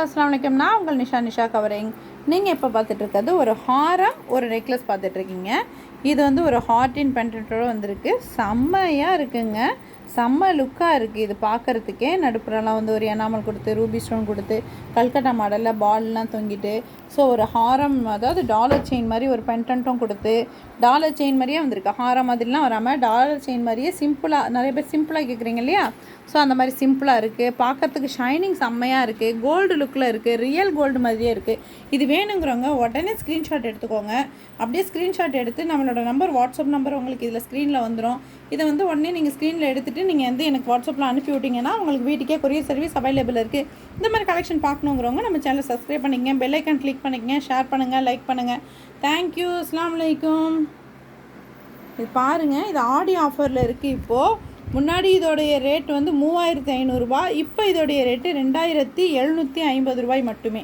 அஸ்லாம் வலைக்கம் நான் உங்கள் நிஷா நிஷா கவரிங். நீங்கள் இப்போ பார்த்துட்டு இருக்கிறது ஒரு ஹாரம் ஒரு நெக்லஸ் பார்த்துட்ருக்கீங்க இது வந்து ஒரு ஹார்டின் பென்டென்ட்டோட வந்திருக்கு. செம்மையாக இருக்குங்க. செம்ம லுக்காக இருக்குது இது பார்க்குறதுக்கே. நடுப்புறலாம் வந்து ஒரு எனாமல் கொடுத்து ரூபி ஸ்டோன் கொடுத்து கல்கட்டா மாடலில் பால்லாம் தொங்கிட்டு ஸோ ஒரு ஹாரம் அதாவது டாலர் செயின் மாதிரி ஒரு பென்டன்ட்டும் கொடுத்து டாலர் செயின் மாதிரியே வந்திருக்கு. ஹாரம் மாதிரிலாம் வராமல் டாலர் செயின் மாதிரியே சிம்பிளாக நிறைய பேர் சிம்பிளாக கேட்குறீங்க இல்லையா? ஸோ அந்த மாதிரி சிம்பிளாக இருக்குது பார்க்குறதுக்கு ஷைனிங் செம்மையாக இருக்குது கோல்டு லுக்கில் இருக்குது ரியல் கோல்டு மாதிரியே இருக்குது இது வேணுங்கிறவங்க உடனே ஸ்க்ரீன்ஷாட் எடுத்துக்கோங்க. அப்படியே ஸ்க்ரீன்ஷாட் எடுத்து நம்மளோட நம்பர் வாட்ஸ்அப் நம்பர் உங்களுக்கு இதில் ஸ்க்ரீனில் வந்துடும் இதை வந்து உடனே நீங்கள் ஸ்க்ரீனில் எடுத்துகிட்டு நீங்கள் வந்து எனக்கு வாட்ஸ்அப்பில் அனுப்பி விட்டிங்கன்னா உங்களுக்கு வீட்டுக்கே கொரியர் சர்வீஸ் அவைலபிள் இருக்குது இந்த மாதிரி கலெக்ஷன் பார்க்கணுங்கிறவங்க நம்ம சேனலை சப்ஸ்கிரைப் பண்ணிக்கங்க பெல் கிளிக் பண்ணிக்கங்க ஷேர் பண்ணுங்கள் லைக் பண்ணுங்கள் தேங்க்யூ அஸ்லாம் வலைக்கும் இது பாருங்கள் இது ஆடி ஆஃபரில் இருக்குது இப்போது முன்னாடி இதோடைய ரேட் வந்து மூவாயிரத்தி ஐநூறுரூபா இப்போ இதோடைய ரேட்டு ரெண்டாயிரத்தி எழுநூற்றி ஐம்பது ரூபாய் மட்டுமே.